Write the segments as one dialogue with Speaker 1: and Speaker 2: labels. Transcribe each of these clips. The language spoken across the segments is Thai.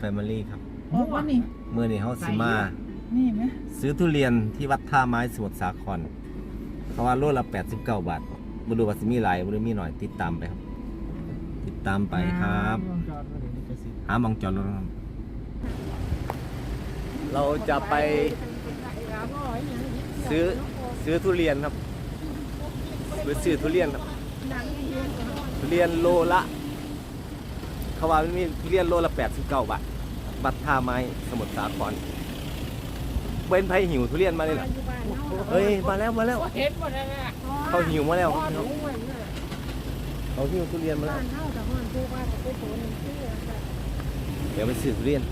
Speaker 1: แฟมิลี่ครับ
Speaker 2: ออกว่านี่
Speaker 1: เมื่อนี้เฮาสิมา
Speaker 2: นี่ไหม
Speaker 1: ซื้อทุเรียนที่วัดท่าไม้สมุทรสาครเขาว่าโลละ89 บาทบ่รู้ว่าสิมีหลายบ่รู้มีหน่อยติดตามไปครับ ติดตามไปครับ หาหมองจอดรถครับเราจะไป ซื้อ ซื้อทุเรียนครับไปซื้อทุเรียนครับ ทุเรียนโลละ เขาว่ามันมีทุเรียนโลละ89บาทบัตรท่าไม้สมุทรสาครเป็นไผหิวทุเรียนมาเลยเหรอเฮ้ยมาแล้วมาแล้ว
Speaker 2: เห็นหมดเลยอะ
Speaker 1: เขาหิวมาแล้ว
Speaker 2: พ่อ
Speaker 1: ครับ
Speaker 2: หนู
Speaker 1: พี่น้อง
Speaker 2: เหมือนน่ะ
Speaker 1: เขาหิวทุเรียนมาแล้ว
Speaker 2: บ้านเฮาแต่ห้อนผู้ว่าแต่ผู้โตนี่ชื่ออะไร
Speaker 1: เดี๋ยวไปซื้อทุเรียน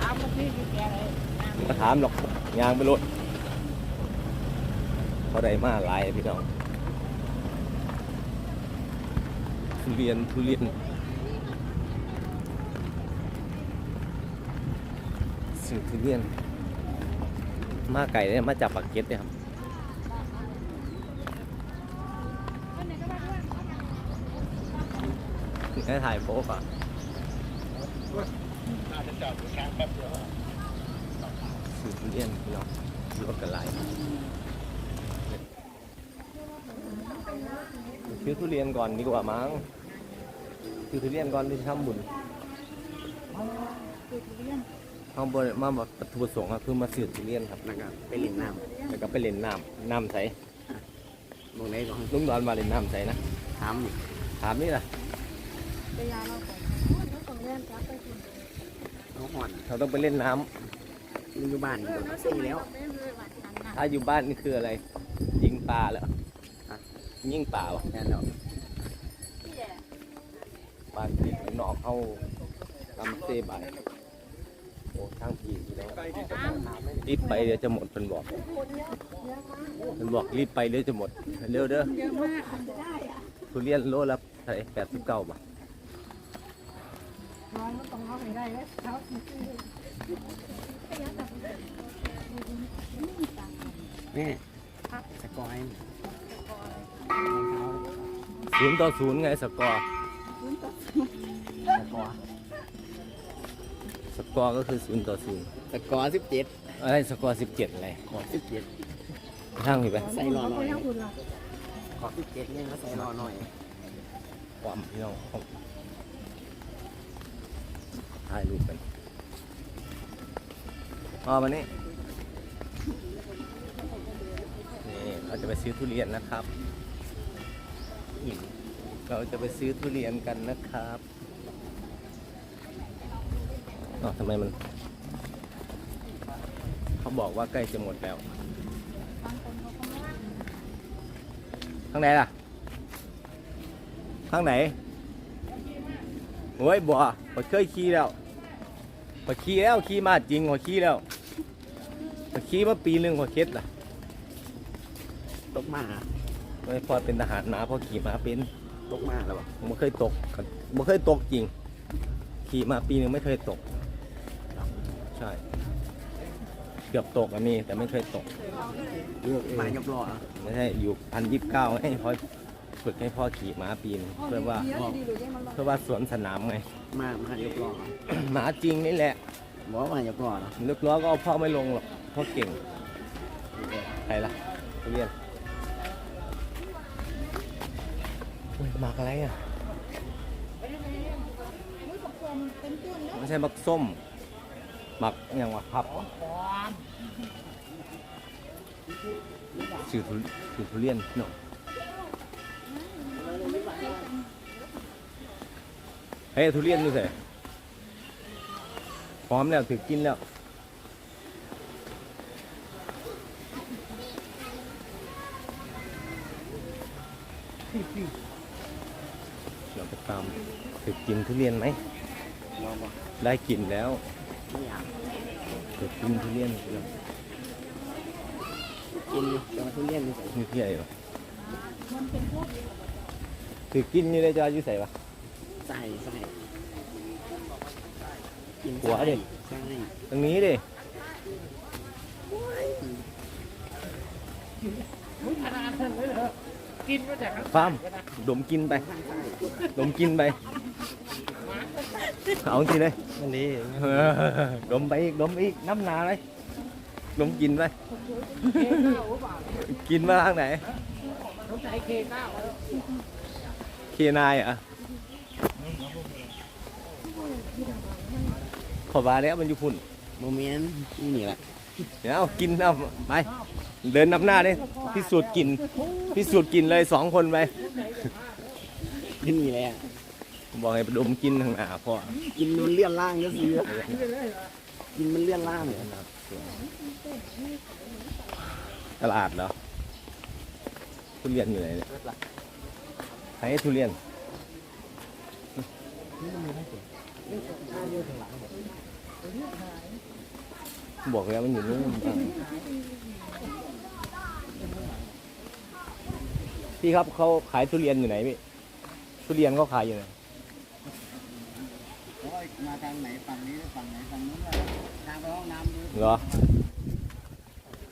Speaker 2: ถามมาที่ที่แกเลย
Speaker 1: มาถามหรอกยางไปรถเขาได้มาหลายพี่น้อง ทุเรียนทุเรียนซื้อทุเรียน มาไก่เนี่ยมาจากปากเก็ตเนี่ยครับให้ถ่ายโป๊ก่อนซื้อทุเรียนพี่น้องรถกันหลาย ซื้อทุเรียนก่อนดีกว่ามั้งซื้อทุเรียนก่อนที่จะทำบุญข้างบนมาแบบประตูประสงค์ก็คือมาซื้อทุเรียนครับ
Speaker 3: แล้วก็ไปเล่นน้
Speaker 1: แล้วก็ไปเล่นน้ำน้ำใสำ
Speaker 3: มองไหนก็
Speaker 1: ลุงดอนมาเล่นน้ำใสนะ
Speaker 3: ถามนี่
Speaker 1: ถามนี่ล่ะ
Speaker 2: ไปยาเราก่อนเราต้องเล่นกลับไปคุณ
Speaker 3: เขาหอน
Speaker 1: เราต้องไปเล่นน้ำ
Speaker 3: มันอยู่บ้านอยู่ใส่แล้ว
Speaker 1: ถ้าอยู่บ้านนี่คืออะไร ยิงปลาแล้ว ยิ่งปลาวะ
Speaker 3: แน่นอน
Speaker 1: บานที่นอกเข้าลำเซบายโอ้ทางผีอยู่แล้วรีบไปเดี๋ยวจะหมดเป็นบอกเป็นบอกรีบไปเดี๋ยวจะหมดเร็วเด้อทุเรียนโลละเท่าไหร่แปดสิบเก้าบาท
Speaker 2: ร้อยมันต้องเอาไปได้แล้วเขา
Speaker 3: นี่สกอย
Speaker 1: ศูนย์ต่อศูนย์ไงสกอร์
Speaker 3: สกอร์
Speaker 1: สกอร์ก็คือศูนย์ต่อศูนย์
Speaker 3: สกอร์สิบเจ็ด
Speaker 1: อะไรสกอร์สิบเจ็ดอะไร
Speaker 3: ขอสิบเจ็ด
Speaker 1: ช่างผิดไป
Speaker 3: ใส่รอหน่อย
Speaker 2: เขาอุ่นหรอ
Speaker 3: ขอสิบเจ็ดเนี่ยก็ใส่รอหน่อย
Speaker 1: ความพี่น้องถ่ายรูปกันอ๋อมานี่นี่เราจะไปซื้อทุเรียนนะครับ นี่เราจะไปซื้อทุเรียนกันนะครับอ๋อทำไมมัน เขาบอกว่าใกล้จะหมดแล้ว ข้างไหนล่ะ ข้างไหนโอ้ยบัวพอเคยขี่แล้วพอขี่แล้วขี่มาจริงพอขี่แล้วพอขี่มาปีหนึ่งพอเคล็ดล่ะ
Speaker 3: ตกมา
Speaker 1: ไม่พอเป็นทหารมาพอขี่มาเป็น
Speaker 3: ตกมาแล้วบ่
Speaker 1: ผมไม่เคยตกไม่เคยตกจริง ขี่มาปีหนึ่งไม่เคยตก ใช่ เกือบตกอันนี้แต่ไม่เคยตก
Speaker 3: เลือกมายกล้อ
Speaker 1: ไม่ใช่อยู่พันยิบเก้าให้พ่อฝึกให้พ่อขี่ม้าปีนงเพื่อว่าเพื่อว่าสวนสนามไง
Speaker 3: มามายกล้อ
Speaker 1: หมาจริงนี่แหละ
Speaker 3: บอกว่ามายกล้อเนาะ
Speaker 1: ลึกล้อก็เอาพ่อไม่ลงหรอกพ่อเก่งใครล่ะทุเรียน หมักอะไรอะไม่ใช่หมักส้มหมักอย่างวะพับชื่อทุชื่อทุเรียนเนาะเฮ้ยทุเรียนดูสิพร้อมแล้วถือกินแล้วเราไปตามถือกินทุเรียนไหม
Speaker 3: มองบ่
Speaker 1: ได้กินแล้ว
Speaker 3: ไม่อยาก
Speaker 1: ถือกินทุเรียนเรา
Speaker 3: กินอยู่แต่ว่าทุเรียนนี่ใส่
Speaker 1: นี่ที่ไหนวะถือกินนี่เลยจะอยู่ใส่ปะ
Speaker 3: ใส่ใส่กิน
Speaker 1: หัวดิ
Speaker 3: ใช่
Speaker 1: ตรงนี้ดิ
Speaker 2: ขนาดนั้นเลยเหรอ กินมาจากข้าง
Speaker 1: ฟาร์มดมกินไป
Speaker 3: ข้างใต้
Speaker 1: ดมกินไปเอาทีเลย
Speaker 3: วันนี้
Speaker 1: เออดมไปอีกดมอีกน้ำหนาเลยดมกินไปกินมาทางไหนเคนายเหรอะขอบาแล้วมันอยู่พุ่น
Speaker 3: โมเมนต์นี่แหละ
Speaker 1: เดี๋ยวเอากินเอาไป เดินนำหน้าดิพิสูจน์กินพิสูจน์กินเลยสองคนไป
Speaker 3: ที่นี่แหละ
Speaker 1: บอกให้ไปดมกินทางหน้าพ่อ
Speaker 3: กินมันเลื่อนล่างก็ซื้อกินมันเลื่อนล่างเลย
Speaker 1: ตลาดเหรอทุเรียนอยู่ไหนเนี่ยไหนทุเรียนบอกแล้วมันอยู่นู่น พี่ครับเขาขายทุเรียนอยู่ไหนพี่ทุเรียนเขาขายอยู่ไหน
Speaker 3: มาทางไหนฝั่งนี้ฝั่งไหนฝั่งนู้นเลยทางไปห้องน้ำดู
Speaker 1: เหรอ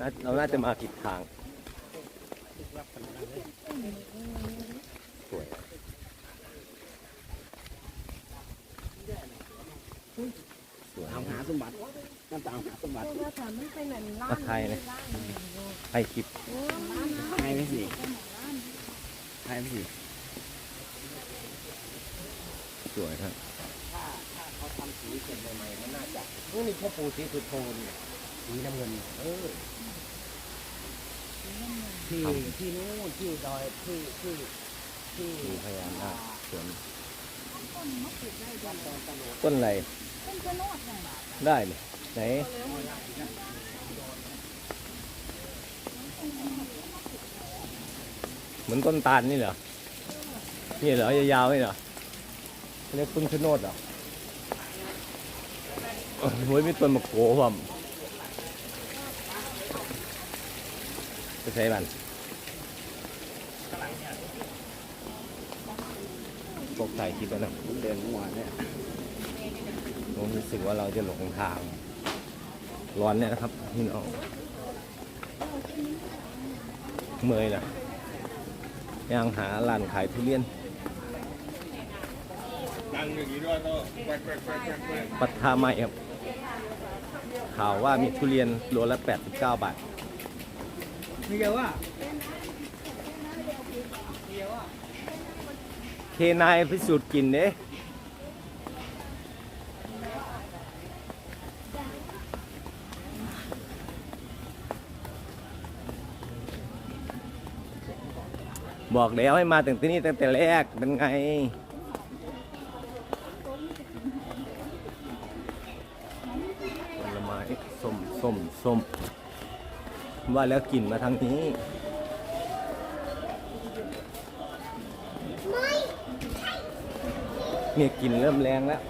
Speaker 1: น่าเราน่าจะมาผิดทาง สวยสวย
Speaker 3: ตามหาสมบัตินั่นตามหาสมบัติ
Speaker 2: ว่าถามมันไปไหนล่า
Speaker 1: มาไทยนะไทยคลิป
Speaker 3: ให้ไม่สิ ให้ไม่สิ
Speaker 1: สวยครับ
Speaker 3: เขาทำสีเสร็จใหม่ๆมันน่าจะนี่นี่พ่อปูสีสุดโทนเนี่ยสีน้ำเงินเออที่ที่นู้นที่ดอยที่ที่ที่
Speaker 1: ดูพญานาคสวนต้นอะไรได้เลยไหน เห มือนต้นตาลนี่เหรอ นี่เหรอยาวๆนี่เหรอเรียกต้นชะโนดเหรอโอ้ยมีต้นมะโกผมไปใช้มันพวกถ่ายคลิปแล้วนะ
Speaker 3: ผมเดินเมื่อวานเนี่ย
Speaker 1: ผมรู้สึกว่าเราจะหลงทาง ร้อนเนี่ยนะครับพี่น้องเมื่อยนะ ยังหาร้านขายทุเรียน
Speaker 4: ดัต้องแควกแควกแควกแควกแควก
Speaker 1: ปัทาใหม่ครับข่าวว่ามีทุเรียนโลละ 89 บาท
Speaker 3: มีเยอะว่า
Speaker 1: เคนายพิสูจน์กลินเด้ บอกแล้วให้มาตั้งแต่นี้ตั้งแต่แรกเป็นไง ผลไม้ส้มส้มส้มว่าแล้วกลิ่นมาทางนี้ เนี่ยกลิ่นเริ่มแรงแล้ว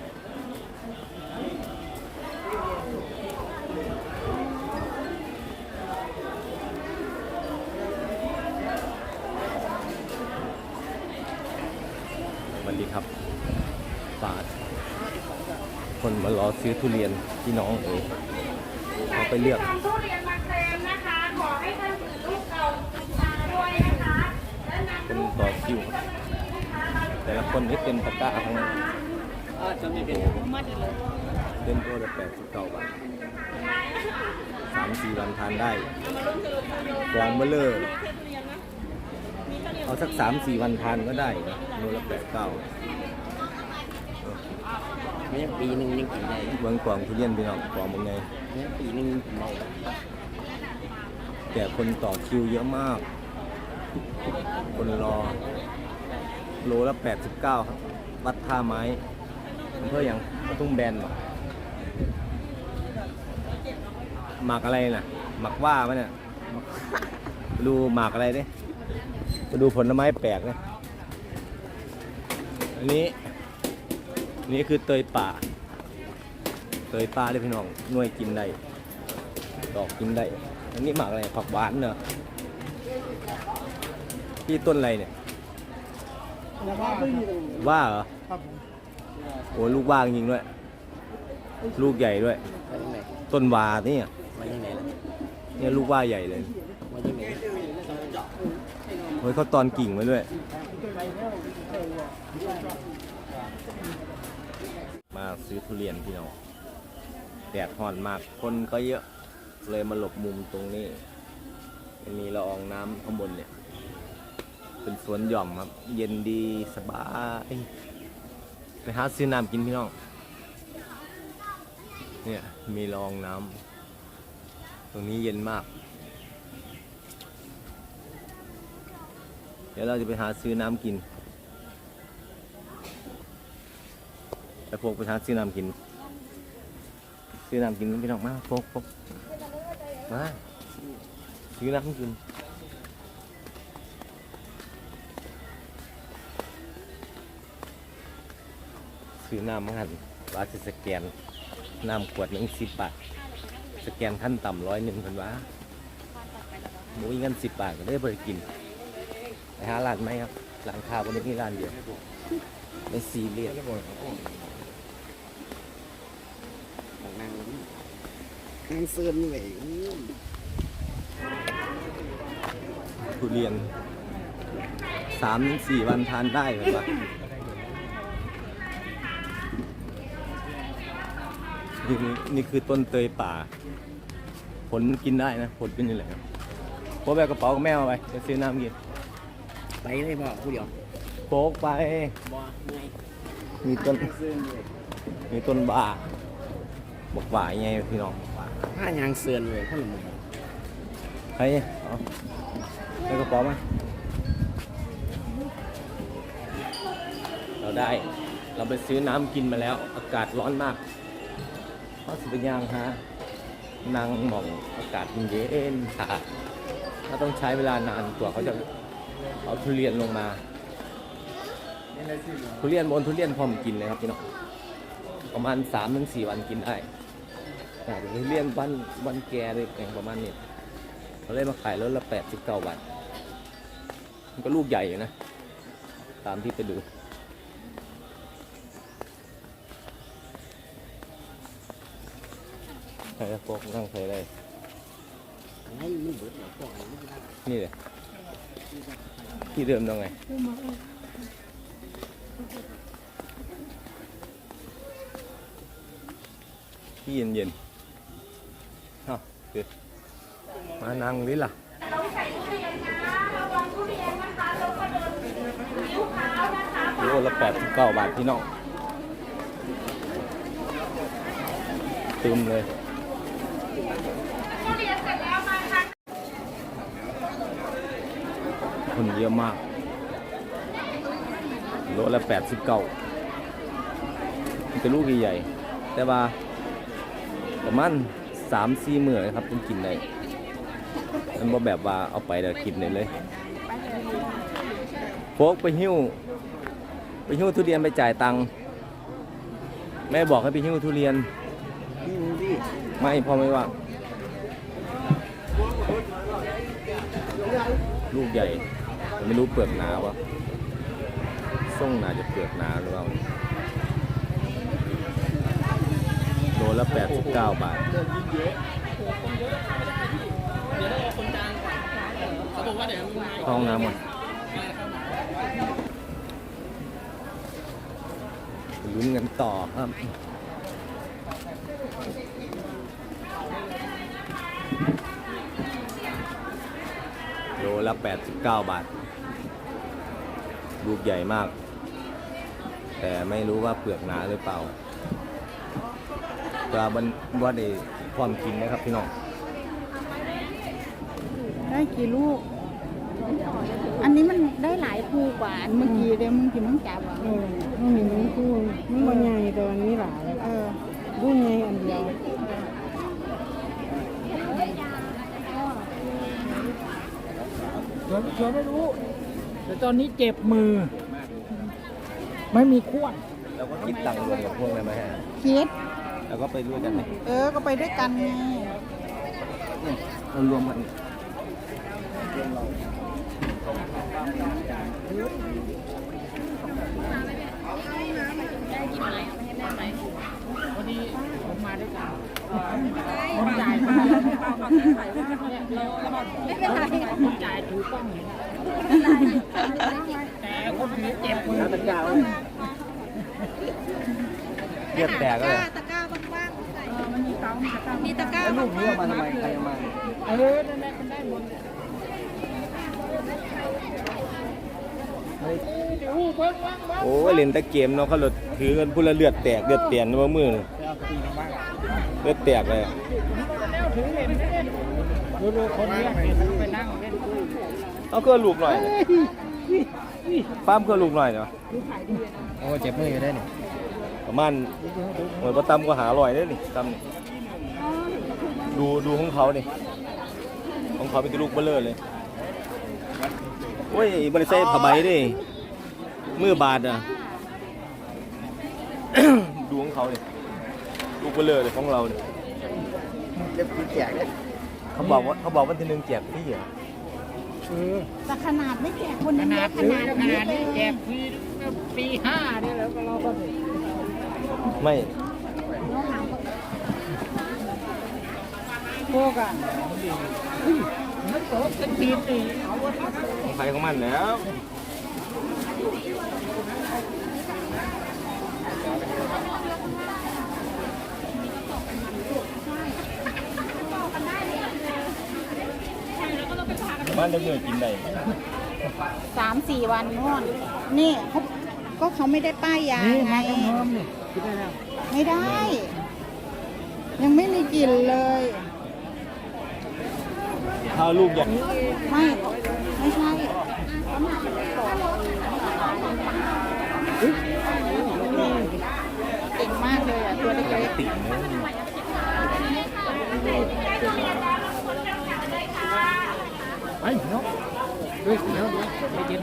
Speaker 1: คนมารอซื้อทุเรียนพี่น้องเอ๋ยเขาไปเลือก
Speaker 5: นำทุเรียนมาเคลมนะคะ ขอให้ท่านถือลูกเก่ามาด้วยนะคะและนำ
Speaker 1: คนต่อคิวครับแต่ละคนนี่เต็มตะกร้าทั้งนั้น
Speaker 3: จะมีเป็น
Speaker 1: เต็มตัวละแปดสิบเก้าบาทสามสี่วันทานได้กองเบลเลอร์เอาสักสามสี่วันทานก็ได้นะโลละแปดเก้า
Speaker 3: ไม่ใช่ปีหนึ่งยังกินได้
Speaker 1: เมืองกวางทุเรียนพี่น้องกวางเป็นไง
Speaker 3: ไม่ใช่ปีหนึ่งกินได้
Speaker 1: แต่คนต่อคิวเยอะมาก คนรอ โลละแปดสิบเก้าครับ วัดท่าไม้อำเภออย่างกระทุ่งแบนหรอหมากอะไรน่ะหมากว่าไหมเนี่ยดูหมากอะไรดิมาดูผลไม้แปลกนะอันนี้ นนี้คือเตยป่า เตยป่าเลยพี่น้องหน่วยกินได้ ดอกกินได้ อันนี้หมากอะไร ผักหวานเนอะพี่ต้นอะไรเนี่ย ว่าเหรอโอ้ลูกว่าจริงด้วย ลูกใหญ่ด้วย ต้นวาเนี่
Speaker 3: อะ
Speaker 1: เนี่ยลูกว่าใหญ่เลยเฮ้ยเขาตอนกิ่งไว้ด้วย มา ซื้อทุเรียนพี่น้องแดดร้อนมากคนก็เยอะเลยมาหลบมุมตรงนี้มันมีละอองน้ำข้างบนเนี่ย เป็นสวนหย่อมครับ เย็นดีสบาย ไปหาซื้อน้ำกินพี่น้อง เนี่ยมีละอองน้ำตรงนี้เย็นมาก เดี๋ยวเราจะไปหาซื้อน้ำกิน ไปพวกไปหาซื้อน้ำกิน ซื้อน้ำกินพี่น้องมาพกพกมาซื้อน้ำกินซื้อน้ำมาหันว่าจะสแกนน้ำขวดหนึ่งสิบบาทสแกนขั้นต่ำร้อยหนึ่งพันว่าหมูเงินสิบบาทก็ได้บริกินไปหาร้านไหมครับร้านข้าววันนี้มีร้านเดียวไม่ซีเรียส
Speaker 3: นั่ง นั่งเสื่อมเลย
Speaker 1: ทุเรียนสามถึงสี่วันทานได้แบบว่านี่นี่คือต้นเตยป่า ผลมันกินได้นะ ผลเป็นยังไงครับพกแบบกระเป๋ากับแม่เอาไปจะซื้อน้ำกิน
Speaker 3: ไปเลยบ่ผู้เดียว
Speaker 1: โพกไป
Speaker 3: บ่ไง
Speaker 1: มีต้น
Speaker 3: เสื่อมเลย
Speaker 1: มีต้นบ่าบอกบ่ายังไงพี่น้องบ่า
Speaker 3: ผ้ายางเสื่อมเลยพ่อหนุ่ม
Speaker 1: ใครเอาในกระเป๋ามาเราได้ เราไปซื้อน้ำกินมาแล้ว อากาศร้อนมากเพราะสิบย่างฮะนั่งหมองอากาศเย็นๆค่ะถ้าต้องใช้เวลานานกว่าเขาจะเอาทุเรียนลงมา ทุเรียนบนทุเรียนพร้อมกินเลยครับพี่น้องประมาณสามถึงสี่วันกินได้ แต่เดี๋ยวทุเรียนวันวันแก่เลยอย่งประมาณนี้เขาเลยมาขายรถละแปดสิบเก้าบาทมันก็ลูกใหญ่อยู่นะ ตามที่ไปดูใครจะโฟกนั่งใครได้
Speaker 3: ให้มันเบิดแล้วก่อน
Speaker 1: นี่เลยที่เดิมตรงไงที่เย็นๆ มานัง
Speaker 5: นี่ล่ะ
Speaker 1: โลละแปดสิบเก้าบาทพี่น้องตึมเลยคนเยอะมาก โลละแปดสิบเก้าเป็นลูกใหญ่แต่ว่าประมัน สามสี่มื้อนะครับต้องกินได้มันบ่แบบว่าเอาไปแล้วกินเลยเลยโฟกไปหิ้วไปหิ้วทุเรียนไปจ่ายตังค์แม่บอกให้ไปหิ้วทุเรียนไม่พอไม่ว่างลูกใหญ่ไม่รู้เปลือกหนาวะส่งหนาจะเปลือกหนาหรือเปล่าโลละ 89 บาทเข้าห้องน้ำก่อนลุ้นกันต่อครับโลละ 89 บาท ลูกใหญ่มาก แต่ไม่รู้ว่าเปลือกหนาหรือเปล่า ปลาบันว่าได้ความกินนะครับพี่น้อง
Speaker 2: ได้กี่ลูก อันนี้มันได้หลายภูกว่าอันเมื่อกี้เดี๋ยวมึงกินมึงจับอะ
Speaker 6: เออมันมีน้ำคู่มันบ่ใหญ่แต่มันมีหลาย
Speaker 2: เออ
Speaker 6: รุ่นใหญ่อันเดียว
Speaker 3: สวนสวนไม่รู้
Speaker 6: แต่ตอนนี้เจ็บมือ ไม่มีขวด
Speaker 1: แล้วก็คิดตังค์รวมกับพวกนั้นไหมฮะ
Speaker 2: คิด
Speaker 1: แล้วก็ไปด้วยกันไหม
Speaker 2: เออ ก็ไปด้วยกันไง
Speaker 1: เนี่ยเราวมกันเนี่ยไม่เป็นไรแต่คนถืเจ็บมือ
Speaker 2: ตะกร้าเรียบแตกเลย ต มันมีเตามีตะกร้า
Speaker 3: แล้วลูกนี้เอามาทำไมใครเอามา
Speaker 6: เออนั่นแหละมันได้หมดเลยเฮ้ยเดี๋ยวเพิ่งว่างว่าง
Speaker 1: โอ้ยเล่นแต่เกมเนาะเขาหลดถือกันพูละเลือดแตกเลือดเตียนว่ามือนี่
Speaker 6: ไปเอาตีนบ้าง
Speaker 1: เลือดแตกเลย
Speaker 6: แล้วถือเล่นเล่นดูดูคนเลี้ยงเห็นไปนั่งเล่น
Speaker 1: เอาเครื่องลูกหน่อยฟาร์มเครื่องลูกหน่อยเนาะ
Speaker 3: โอ้เจ็บมืออยู่ได้เนี่ย
Speaker 1: ประมาณหน่วยประตำก็หาอร่อยได้นี่ตำนี่ ดูดูของเขานี่ของเขาเป็นกระลูกเบลเลอร์เลยโอ้ยบริษัทผ้าใบดิมือบาดอะ ดูของเขาเลยลูกเบลเลอร์เลยของเราเนี่ย
Speaker 3: เจ็บคือแจกเนี่ย
Speaker 1: เขาบอกว่าเขาบอกวันที่หนึ่งแจกพี่เหรอ
Speaker 6: เออ
Speaker 2: แต่ขนาดไม่แจกคน
Speaker 6: ข
Speaker 2: นั้น
Speaker 6: นาด
Speaker 2: ข
Speaker 6: นี้
Speaker 2: นาด
Speaker 6: ข
Speaker 2: นี้
Speaker 6: นาด
Speaker 2: เล
Speaker 6: นี้
Speaker 2: ย
Speaker 6: แจกปีปีห้าเนี่ยแล้วก็เราก็
Speaker 1: ไม่
Speaker 6: โกกันมันโตเป็นปีตีเอาวะ
Speaker 1: ของใครของมันแล้วบ้านเด็กๆกินได้
Speaker 2: สามสี่วันนู่นนี่เขาก็เขาไม่ได้ป้ายยา
Speaker 6: นี่
Speaker 2: ไง
Speaker 6: มาต้องเพิ่มนี่คิดได้แล้ว
Speaker 2: ไม่ได้ ยังไม่มีกลิ่นเลย
Speaker 1: ถ้าลูกอยาก
Speaker 2: ไม่ ไม่ใช่เก่งมากเลยอะ ตัวเล็ก
Speaker 1: ติ่งเนี่ย
Speaker 6: ไอ้นกเฮ้ยเดี๋ยเดี๋ยวไม่กิน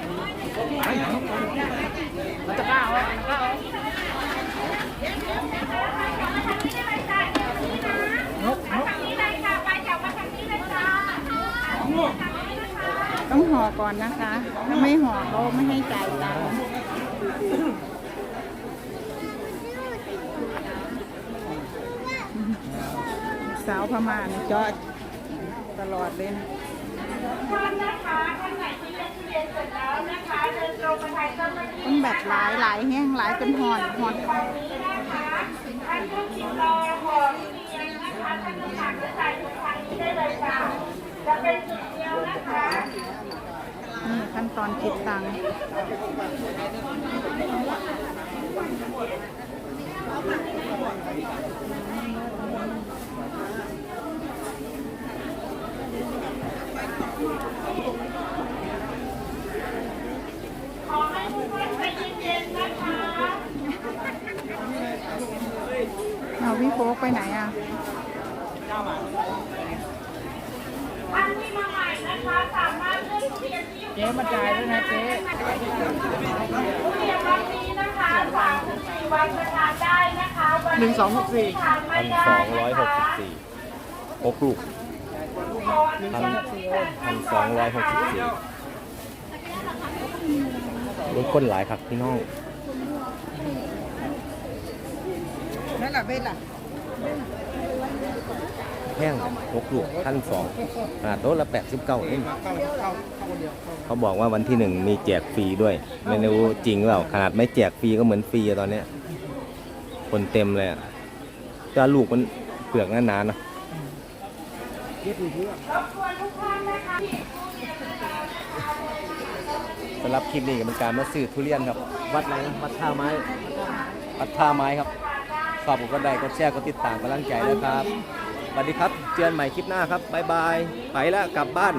Speaker 6: ไอ้นกมันจะกล้าเหรอกล้าเอานกนก
Speaker 5: นี่เลยค่ะไปแถวมาทางนี้เลยจ้า
Speaker 2: ๆ ต้องห่อก่อนนะคะ ถ้าไม่ห่อเขาไม่ให้จ่ายตังค์สาวพม่านี่จอดตลอดเลยนะ
Speaker 5: ท่านนะคะท่านไหนที่เล่นทุเรียนเสร็จแล้วนะคะเดินตรงมาทางเจ้าหน้าที่
Speaker 2: มันแบบหลายหลายแห้งหลายจนหอนหอน
Speaker 5: ตรงนี้นะคะท่านผู้ชิมรอหอทุเรียนนะคะท่านผู้สั่งจะใส่ถุงทางนี้ได้เลยจ้า จะเป็นจุดเดียวนะคะ
Speaker 2: ขั้นตอนคิดตังค์เอาพี่โฟกไปไหนอะ
Speaker 5: ท่านที่มาใหม่นะคะสามารถเลือกทุเรียนที่อยู่
Speaker 6: เจ๊ มาจ่ายด้วยนะเจ๊
Speaker 5: ทุเรียนวันนี้นะคะสามถึงสี่วันจะทานได้นะคะวันหนึ่งสองหกสี่ทานไม่
Speaker 1: พัน
Speaker 5: ได้
Speaker 1: สองร้อยหกสิบสี่หกลูกพันพันสองร้อยหกสิบสี่รถคนหลายครับพี่น้อง
Speaker 6: นั่นแหละเบ็ดล่ะ
Speaker 1: แห้งหกลูกพันสองขนาดโต๊ะละแปดสิบเก้าเอง
Speaker 6: เขา
Speaker 1: บอกว่าวันที่หนึ่งมีแจกฟรีด้วย ไม่รู้จริงหรือเปล่าขนาดไม่แจกฟรีก็เหมือนฟรีอะตอนเนี้ย คนเต็มเลยอะจ้าลูกมันเปลือกหนาๆเนอะ
Speaker 6: เย็ดอยู่เพื่อ
Speaker 1: สำหรับคลิปนี้ก็เป็นการมาซื้อทุเรียนครับ วัดไหนวัดท่าไม้ วัดท่าไม้ครับ ขอบคุณก็ได้ก็แชร์ก็ติดตามกำลังใจนะครับสวัสดีครับ เจอกันใหม่คลิปหน้าครับบ๊ายบายไปแล้วกลับบ้าน